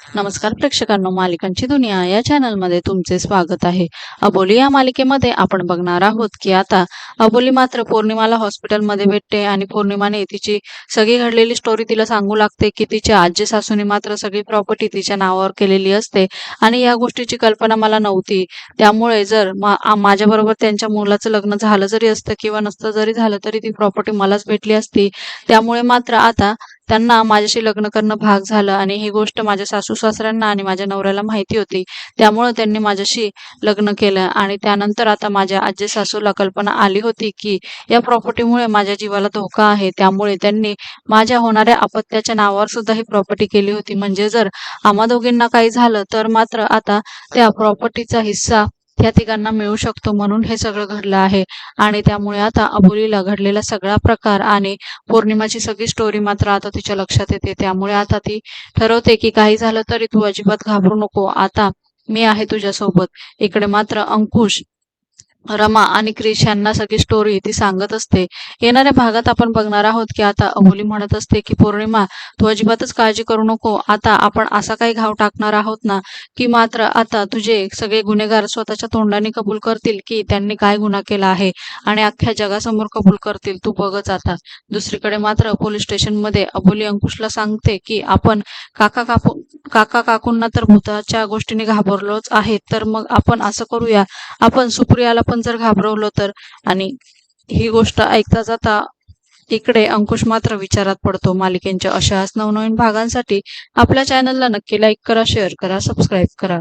नमस्कार प्रेक्षकांनो मालिकांची दुनिया या चॅनलमध्ये तुमचे स्वागत आहे. अबोली या मालिकेमध्ये आपण बघणार आहोत की आता अबोली मात्र पौर्णिमाला हॉस्पिटलमध्ये भेटते आणि पौर्णिमाने तिची सगळी घडलेली स्टोरी तिला सांगू लागते की तिच्या आजी सासूने मात्र सगळी प्रॉपर्टी तिच्या नावावर केलेली असते आणि या गोष्टीची कल्पना मला नव्हती. त्यामुळे जर माझ्याबरोबर त्यांच्या मुलाचं लग्न झालं जरी असतं किंवा नसतं जरी झालं तरी ती प्रॉपर्टी मलाच भेटली असती. त्यामुळे मात्र आता त्यांना माझ्याशी लग्न करणं भाग झालं आणि ही गोष्ट माझ्या सासू सासऱ्यांना आणि माझ्या नवऱ्याला माहिती होती. त्यामुळे त्यांनी माझ्याशी लग्न केलं आणि त्यानंतर आता माझ्या आजी सासूला कल्पना आली होती की या प्रॉपर्टीमुळे माझ्या जीवाला धोका आहे. त्यामुळे त्यांनी माझ्या होणाऱ्या अपत्याच्या नावावर सुद्धा ही प्रॉपर्टी केली होती. म्हणजे जर आम्हा दोघींना काही झालं तर मात्र आता त्या प्रॉपर्टीचा हिस्सा त्या तिघांना मिळू शकतो म्हणून हे सगळं घडलं आहे. आणि त्यामुळे आता अबोलीला घडलेला सगळा प्रकार आणि पौर्णिमाची सगळी स्टोरी मात्र आता तिच्या लक्षात येते. त्यामुळे आता ती ठरवते की काही झालं तरी तू अजिबात घाबरू नको. आता मी आहे तुझ्यासोबत. इकडे मात्र अंकुश रमा आणि क्रिश यांना सगळी स्टोरी ती सांगत असते. येणाऱ्या भागात आपण बघणार आहोत की आता अबोली म्हणत असते की पौर्णिमा तू अजिबातच काळजी करू नको. आता आपण असा काही घाव टाकणार आहोत ना की मात्र आता तुझे सगळे गुन्हेगार स्वतःच्या तोंडाने कबूल करतील की त्यांनी काय गुन्हा केला आहे आणि अख्ख्या जगासमोर कबूल करतील. तू बघच आता. दुसरीकडे मात्र पोलीस स्टेशनमध्ये अबोली अंकुशला सांगते की आपण काका काकू काका काकूंना तर भूताच्या गोष्टीने घाबरलोच आहे. तर मग आपण असं करूया. आपण सुप्रियाला पण जर घाबरवलो तर? आणि ही गोष्ट ऐकता जाता इकडे अंकुश मात्र विचारात पडतो. मालिकेंच्या अशाच नवनवीन भागांसाठी आपल्या चॅनलला नक्की लाईक करा शेअर करा सबस्क्राईब करा.